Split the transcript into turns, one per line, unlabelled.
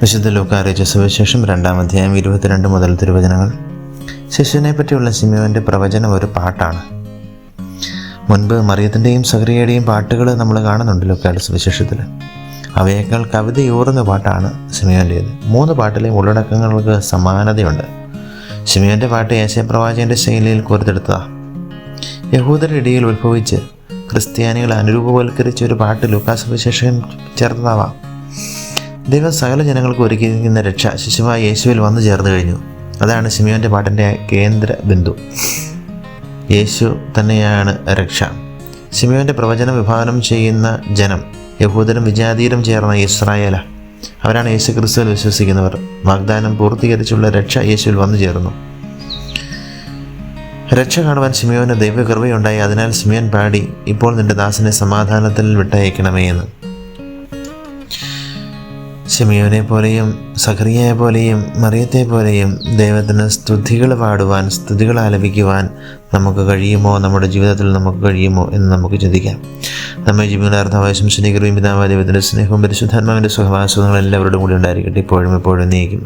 വിശുദ്ധ ലൂക്ക അറിയിച്ച സുവിശേഷം രണ്ടാം അധ്യായം ഇരുപത്തിരണ്ട് മുതൽ തിരുവചനങ്ങൾ. ശിശുവിനെ പറ്റിയുള്ള സിമിയോന്റെ പ്രവചനം ഒരു പാട്ടാണ്. മുൻപ് മറിയത്തിന്റെയും സഹറിയയുടെയും പാട്ടുകൾ നമ്മൾ കാണുന്നുണ്ട് ലൂക്കയുടെ സുവിശേഷത്തിൽ അവയേക്കാൾ കവിതയൂറുന്ന പാട്ടാണ് സിമിയോന്റേത് മൂന്ന് പാട്ടിലെയും ഉള്ളടക്കങ്ങൾക്ക് സമാനതയുണ്ട്. സിമിയോന്റെ പാട്ട് യേശയപ്രവാചകന്റെ ശൈലിയിൽ കോർത്തെടുത്തതാണ് യഹൂദരുടെ ഇടയിൽ ഉത്ഭവിച്ച് ക്രിസ്ത്യാനികളെ അനുരൂപവൽക്കരിച്ച ഒരു പാട്ട് ലൂക്കാസ് വിശേഷൻ ചേർത്തതാവാം. ദൈവം സകല ജനങ്ങൾക്ക് ഒരുക്കിയിരിക്കുന്ന രക്ഷ ശിശുവായ യേശുവിൽ വന്നു ചേർന്നു കഴിഞ്ഞു. അതാണ് സിമിയോന്റെ പാട്ടിന്റെ കേന്ദ്ര ബിന്ദു. യേശു തന്നെയാണ് രക്ഷ. സിമിയോന്റെ പ്രവചനം വിഭാവനം ചെയ്യുന്ന ജനം യഹൂദരും വിജാതീരും ചേർന്ന ഇസ്രായേല. അവരാണ് യേശു ക്രിസ്തുവിൽ വിശ്വസിക്കുന്നവർ. വാഗ്ദാനം പൂർത്തീകരിച്ചുള്ള രക്ഷ യേശുവിൽ വന്നു ചേർന്നു. രക്ഷ കാണുവാൻ സിമിയോന് ദൈവകൃപയുണ്ടായി. അതിനാൽ സിമിയോൻ പാടി ഇപ്പോൾ നിന്റെ ദാസനെ സമാധാനത്തിൽ വിട്ടയക്കണമേ എന്ന്. സിമിയോനെ പോലെയും സഖറിയയെ പോലെയും മറിയത്തെ പോലെയും ദൈവത്തിന് സ്തുതികൾ പാടുവാൻ സ്തുതികൾ ആലപിക്കുവാൻ നമുക്ക് കഴിയുമോ? നമ്മുടെ ജീവിതത്തിൽ നമുക്ക് കഴിയുമോ എന്ന് നമുക്ക് ചിന്തിക്കാം. നമ്മെ ജീവിതാർത്ഥമായ ശംശനീകരവും പിതാവ് ദൈവത്തിന്റെ സ്നേഹവും പരിശുദ്ധാത്മാവിന്റെ സുഖവാസങ്ങളും എല്ലാവരോടും കൂടി ഉണ്ടായിരിക്കട്ടെ. ഇപ്പോഴും എപ്പോഴും നീക്കും